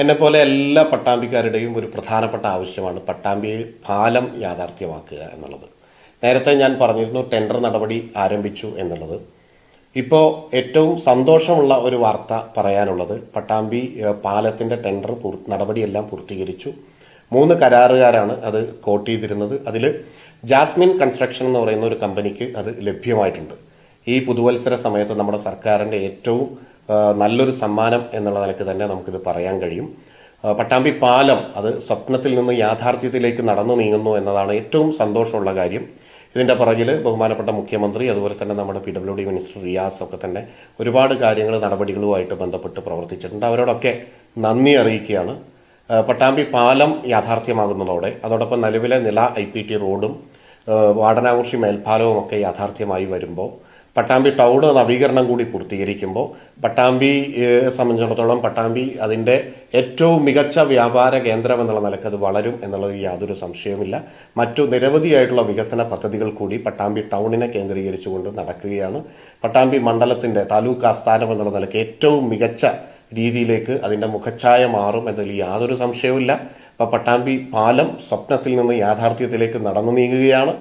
എന്നെപ്പോലെ എല്ലാ പട്ടാമ്പിക്കാരുടെയും ഒരു പ്രധാനപ്പെട്ട ആവശ്യമാണ് പട്ടാമ്പി പാലം യാഥാർത്ഥ്യമാക്കുക എന്നുള്ളത്. നേരത്തെ ഞാൻ പറഞ്ഞിരുന്നു ടെൻഡർ നടപടി ആരംഭിച്ചു എന്നുള്ളത്. ഇപ്പോൾ ഏറ്റവും സന്തോഷമുള്ള ഒരു വാർത്ത പറയാനുള്ളത് പട്ടാമ്പി പാലത്തിന്റെ ടെൻഡർ നടപടിയെല്ലാം പൂർത്തീകരിച്ചു. മൂന്ന് കരാറുകാരാണ് അത് കോട്ട് ചെയ്തിരുന്നത്. അതിൽ ജാസ്മിൻ കൺസ്ട്രക്ഷൻ എന്ന് പറയുന്ന ഒരു കമ്പനിക്ക് അത് ലഭ്യമായിട്ടുണ്ട്. ഈ പുതുവത്സര സമയത്ത് നമ്മുടെ സർക്കാരിന്റെ ഏറ്റവും നല്ലൊരു സമ്മാനം എന്നുള്ള നിലയ്ക്ക് തന്നെ നമുക്കിത് പറയാൻ കഴിയും. പട്ടാമ്പി പാലം അത് സ്വപ്നത്തിൽ നിന്ന് യാഥാർത്ഥ്യത്തിലേക്ക് നടന്നു നീങ്ങുന്നു എന്നതാണ് ഏറ്റവും സന്തോഷമുള്ള കാര്യം. ഇതിന്റെ പുറകിൽ ബഹുമാനപ്പെട്ട മുഖ്യമന്ത്രി അതുപോലെ തന്നെ നമ്മുടെ P W D minister Riyas ഒക്കെ തന്നെ ഒരുപാട് കാര്യങ്ങൾ നടപടികളുമായിട്ട് ബന്ധപ്പെട്ട് പ്രവർത്തിച്ചിട്ടുണ്ട്. അവരോടൊക്കെ നന്ദി അറിയിക്കുകയാണ്. പട്ടാമ്പി പാലം യാഥാർത്ഥ്യമാകുന്നതോടെ അതോടൊപ്പം നിലവിലെ നില ഐ പി ടി റോഡും വാടനാകുർശി മേൽപ്പാലവും ഒക്കെ യാഥാർത്ഥ്യമായി വരുമ്പോൾ പട്ടാമ്പി ടൗൺ നവീകരണം കൂടി പൂർത്തീകരിക്കുമ്പോൾ പട്ടാമ്പി സംബന്ധിച്ചിടത്തോളം പട്ടാമ്പി അതിന്റെ ഏറ്റവും മികച്ച വ്യാപാര കേന്ദ്രം എന്നുള്ള നിലയ്ക്ക് അത് വളരും എന്നുള്ളത് യാതൊരു സംശയവുമില്ല. മറ്റു നിരവധിയായിട്ടുള്ള വികസന പദ്ധതികൾ കൂടി പട്ടാമ്പി ടൗണിനെ കേന്ദ്രീകരിച്ചുകൊണ്ട് നടക്കുകയാണ്. പട്ടാമ്പി മണ്ഡലത്തിന്റെ താലൂക്ക് ആസ്ഥാനം എന്നുള്ള നിലയ്ക്ക് ഏറ്റവും മികച്ച രീതിയിലേക്ക് അതിന്റെ മുഖച്ഛായ മാറും എന്നതിൽ യാതൊരു സംശയവുമില്ല. അപ്പോൾ പട്ടാമ്പി പാലം സ്വപ്നത്തിൽ നിന്ന് യാഥാർത്ഥ്യത്തിലേക്ക് നടന്നു നീങ്ങുകയാണ്.